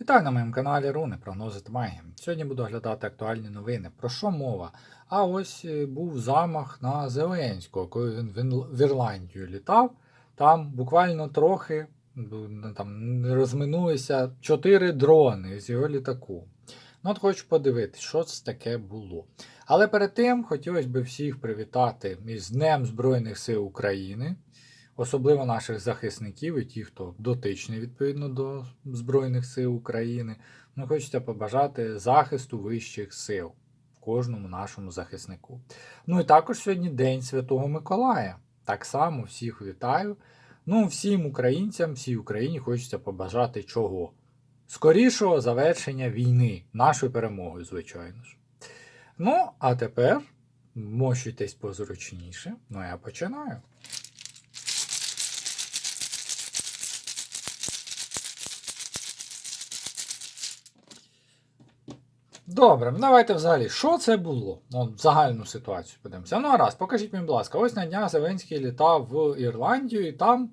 Вітаю на моєму каналі Руни, прогнози та магія. Сьогодні буду оглядати актуальні новини. Про що мова? А ось е, був замах на Зеленського, коли він в Ірландію літав. Там буквально трохи там, розминулися чотири дрони з його літаку. Ну, от хочу подивитися, що це таке було. Але перед тим хотілося б всіх привітати із Днем Збройних сил України особливо наших захисників і ті, хто дотичний відповідно до Збройних сил України. Ну, хочеться побажати захисту вищих сил в кожному нашому захиснику. Ну і також сьогодні День Святого Миколая. Так само всіх вітаю. Ну, всім українцям, всій Україні хочеться побажати чого? Скорішого завершення війни, нашою перемогою, звичайно ж. Ну, а тепер мощуйтесь позручніше. Ну, я починаю. Добре, ну давайте взагалі, що це було? Ну, загальну ситуацію подивимося. Ну, раз, покажіть мені, будь ласка, ось на днях Зеленський літав в Ірландію, і там е,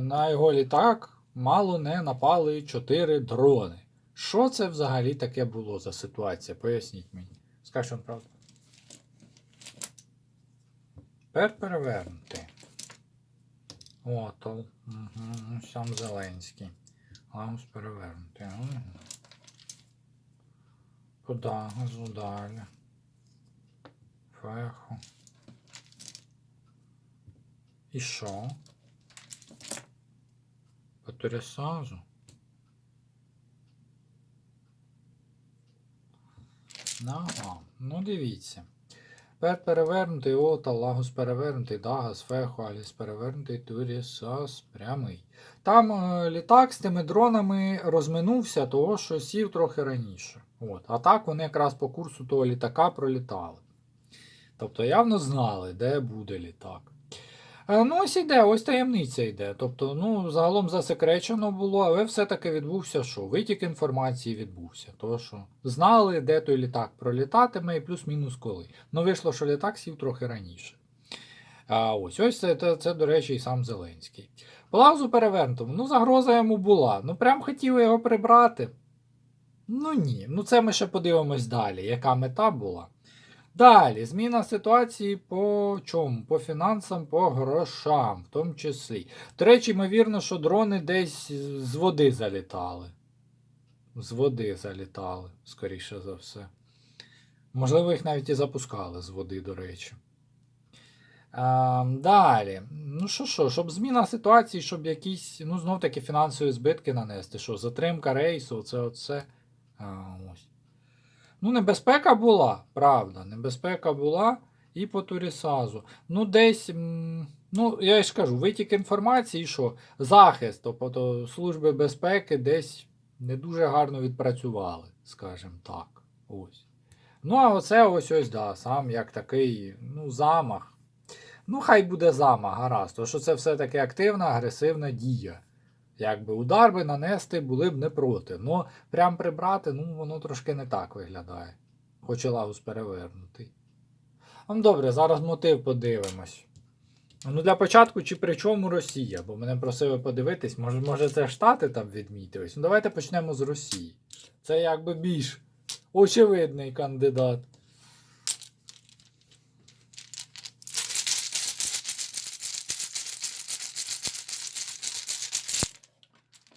на його літак мало не напали 4 дрони. Що це взагалі таке було за ситуація? Поясніть мені. Скажіть вам правду. Тепер перевернути. Отол. Угу, сам Зеленський. Гаус перевернути. Угу. Куда? Газу далі. Феху. І що? Патрісажу? Ага, ну дивіться. Пет перевернутий, ота, лагус перевернутий, дагас, феху, аліс перевернутий, турісас прямий. Там е, літак з тими дронами розминувся, того що сів трохи раніше. От. А так вони якраз по курсу того літака пролітали. Тобто явно знали, де буде літак. Е, Ну, ось іде, ось таємниця йде. Тобто, ну, загалом засекречено було, але все-таки відбувся що? Витік інформації відбувся. Тому що знали, де той літак пролітатиме, і плюс-мінус коли. Ну, вийшло, що літак сів трохи раніше. А ось ось це, це, це, до речі, і сам Зеленський. Плазу перевернутому, ну, загроза йому була. Ну, прям хотіли його прибрати. Ну ні, ну це ми ще подивимось далі, яка мета була. Далі, зміна ситуації по чому? По фінансам, по грошам, в тому числі. До речі, ймовірно, що дрони десь з води залітали. З води залітали, скоріше за все. Можливо, їх навіть і запускали з води, до речі. А, далі. Ну що, що, щоб зміна ситуації, щоб якісь, ну, знов таки фінансові збитки нанести. Що, затримка рейсу, це оце. А, ось. Ну, небезпека була, правда. Небезпека була і по Турісазу. Ну, десь, ну, я ж кажу, витік інформації, що захист, тобто служби безпеки десь не дуже гарно відпрацювали, скажімо так. Ось. Ну, а оце ось ось, да, сам як такий, ну, замах. Ну, хай буде замах, гаразд, тому що це все-таки активна, агресивна дія. Якби удар би нанести були б не проти. Ну, прям прибрати, ну, воно трошки не так виглядає. Хоч і лагус перевернутий. Ну, добре, зараз мотив подивимось. Ну, для початку, чи при чому Росія? Бо мене просили подивитись, може, може це Штати там відмітились. Ну, давайте почнемо з Росії. Це якби більш очевидний кандидат.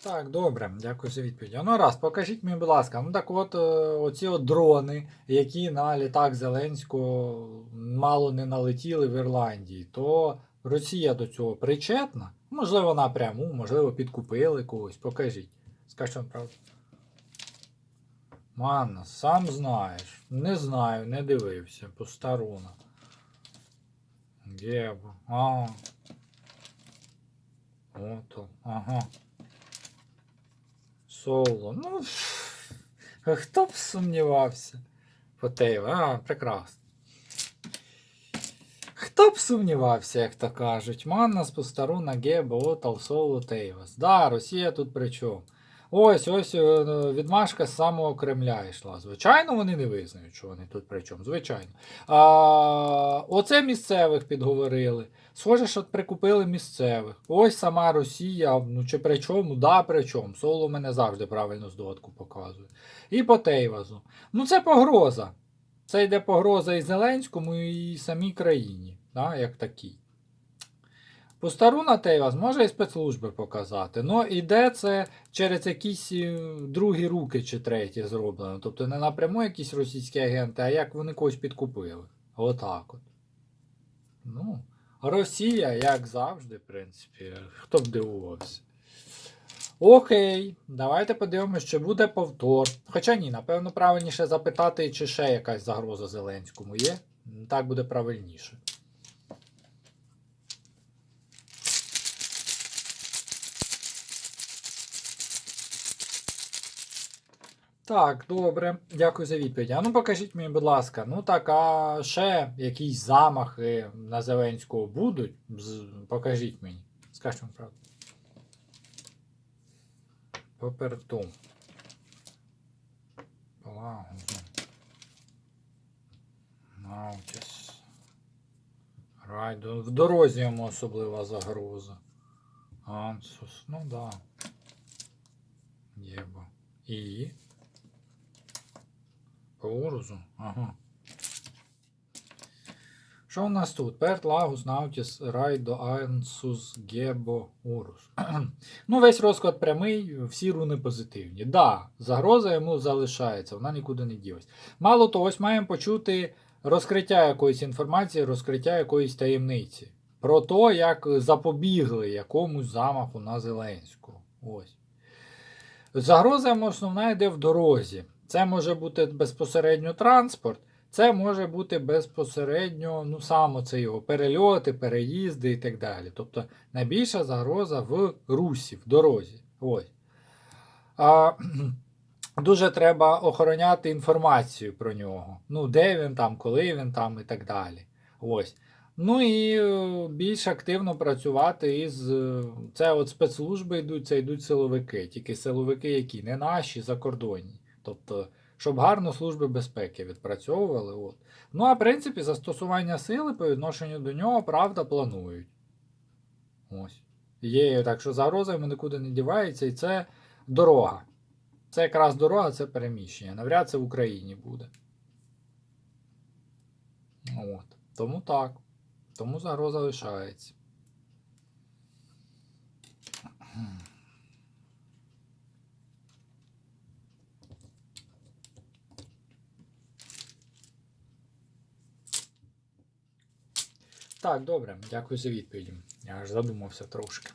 Так, добре, дякую за відповідь. Ну раз, покажіть мені, будь ласка, ну так от е, оці от дрони, які на літак Зеленського мало не налетіли в Ірландії, то Росія до цього причетна? Можливо, напряму, можливо, підкупили когось. Покажіть. Скажіть правду. Манна, сам знаєш. Не знаю, не дивився. Постаруна. Гебо. А. Ото. Ага. Соло. Ну, хто б сумнівався? Потеєва, а, прекрасно. Хто б сумнівався, як то кажуть. Манна з постаруна Гебо, Отал, Соло, Тейвас. Да, Росія тут при чому? Ось, ось е, відмашка з самого Кремля йшла. Звичайно, вони не визнають, що вони тут при чому. Звичайно. А, оце місцевих підговорили. Схоже, що прикупили місцевих. Ось сама Росія, ну чи при чому, да, при чому. Соло мене завжди правильно здогадку показує. І по Тейвазу. Ну, це погроза. Це йде погроза і Зеленському, і самій країні, да, як такій. Постару на Тейвас може і спецслужби показати. Ну, іде це через якісь е, другі руки чи треті зроблено. Тобто не напряму якісь російські агенти, а як вони когось підкупили. Отак от. Ну, Росія, як завжди, в принципі, хто б дивувався. Окей, давайте подивимося, чи буде повтор. Хоча ні, напевно, правильніше запитати, чи ще якась загроза Зеленському є. Так буде правильніше. Так, добре, дякую за відповідь. А ну покажіть мені, будь ласка, ну так, а ще якісь замахи на Зеленського будуть? Покажіть мені. Скажіть вам правду. Поперту. Палагузу. Наутіс. Райду. В дорозі йому особлива загроза. Ансус. Ну да. Єбо. І. По Урузу? Ага. Що у нас тут? Перт, Лагус, Наутіс, Райдо, Ансус, Гебо, Урус. ну, весь розклад прямий, всі руни позитивні. Да, загроза йому залишається, вона нікуди не ділась. Мало того, ось маємо почути розкриття якоїсь інформації, розкриття якоїсь таємниці. Про те, як запобігли якомусь замаху на Зеленського. Ось. Загроза йому основна йде в дорозі. Це може бути безпосередньо транспорт, це може бути безпосередньо, ну саме це його перельоти, переїзди і так далі. Тобто найбільша загроза в русі, в дорозі. Ось. А, дуже треба охороняти інформацію про нього. Ну, де він там, коли він там і так далі. Ось. Ну і е, більш активно працювати із. е, Це от спецслужби йдуть, це йдуть силовики. Тільки силовики, які не наші, закордонні. Тобто, щоб гарно служби безпеки відпрацьовували. От. Ну, а в принципі, застосування сили по відношенню до нього, правда, планують. Ось. Є так, що загроза йому нікуди не дівається, і це дорога. Це якраз дорога, це переміщення. Навряд це в Україні буде. От. Тому так. Тому загроза лишається. Так, добре, дякую за відповіді. Я аж задумався трошки.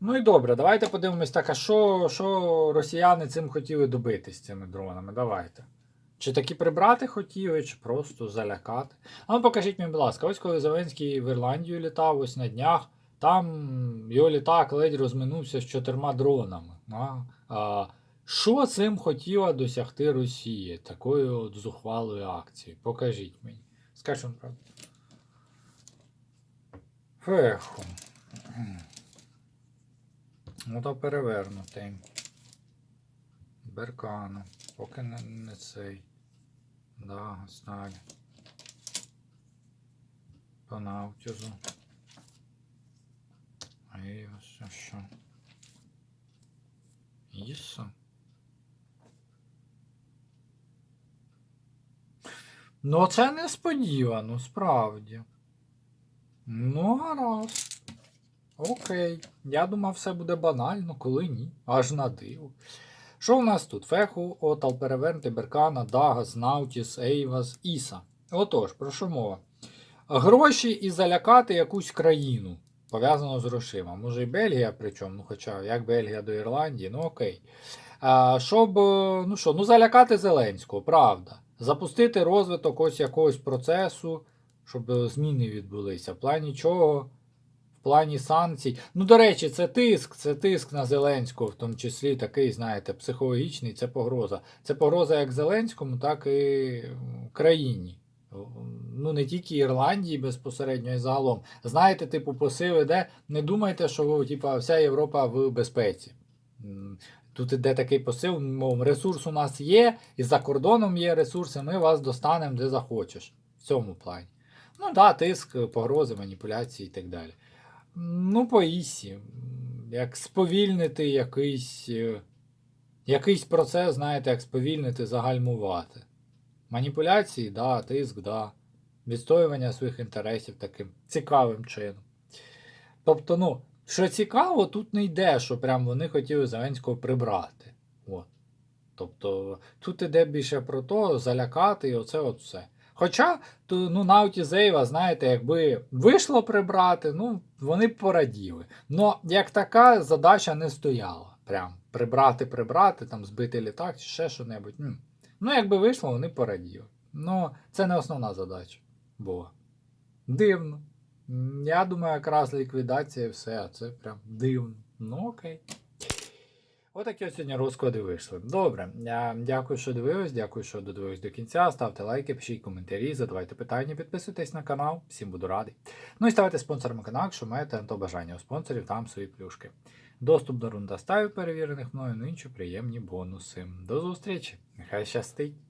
Ну і добре, давайте подивимось так, а що, що росіяни цим хотіли добитись цими дронами? Давайте. Чи таки прибрати хотіли, чи просто залякати. А ну покажіть мені, будь ласка, ось коли Зеленський в Ірландію літав, ось на днях, там його літак ледь розминувся з чотирма дронами. А, а, що цим хотіла досягти Росія такою от зухвалою акцією? Покажіть мені. Скажіть вам правду. Феху. Ну то перевернутий. Беркану. Поки не, не цей. Да, сталь. По Наутізу. І ось що. Іса. Ну, це несподівано, справді. Ну, гаразд. Окей. Я думав, все буде банально, коли ні. Аж на диво. Що в нас тут? Феху, Отал, Перевернти, Беркана, Дагас, Наутіс, Ейвас, Іса. Отож, про що мова? Гроші і залякати якусь країну. Пов'язано з грошима. Може і Бельгія, причому, ну хоча як Бельгія до Ірландії, ну окей. А, щоб, ну що, ну залякати Зеленського, правда. Запустити розвиток ось якогось процесу, щоб зміни відбулися. В плані чого? В плані санкцій. Ну, до речі, це тиск, це тиск на Зеленського, в тому числі такий, знаєте, психологічний, це погроза. Це погроза як Зеленському, так і країні. Ну, не тільки Ірландії безпосередньо, і загалом. Знаєте, типу, посил іде. Не думайте, що типу, вся Європа в безпеці. Тут іде такий посил, мов, ресурс у нас є, і за кордоном є ресурси, ми вас достанемо де захочеш. В цьому плані. Ну так, да, тиск, погрози, маніпуляції і так далі. Ну, по ісі. Як сповільнити якийсь, е, якийсь процес, знаєте, як сповільнити, загальмувати. Маніпуляції, да, тиск, да. Відстоювання своїх інтересів таким цікавим чином. Тобто, ну, що цікаво, тут не йде, що прям вони хотіли Зеленського прибрати. От. Тобто, тут іде більше про то, залякати і оце от все. Хоча, то, ну, Науті Зейва, знаєте, якби вийшло прибрати, ну, вони б пораділи. Но як така задача не стояла. Прям прибрати, прибрати, там збити літак чи ще що-небудь. М. Ну, якби вийшло, вони пораділи. Ну, це не основна задача була. Дивно. Я думаю, якраз ліквідація і все, це прям дивно. Ну окей. Отакі ось сьогодні розклади вийшли. Добре, дякую, що дивились, дякую, що додивились до кінця. Ставте лайки, пишіть коментарі, задавайте питання, підписуйтесь на канал, всім буду радий. Ну і ставайте спонсорами каналу, якщо маєте на то бажання у спонсорів, там свої плюшки. Доступ до рундастаю перевірених мною, ну інші приємні бонуси. До зустрічі! Нехай щастить!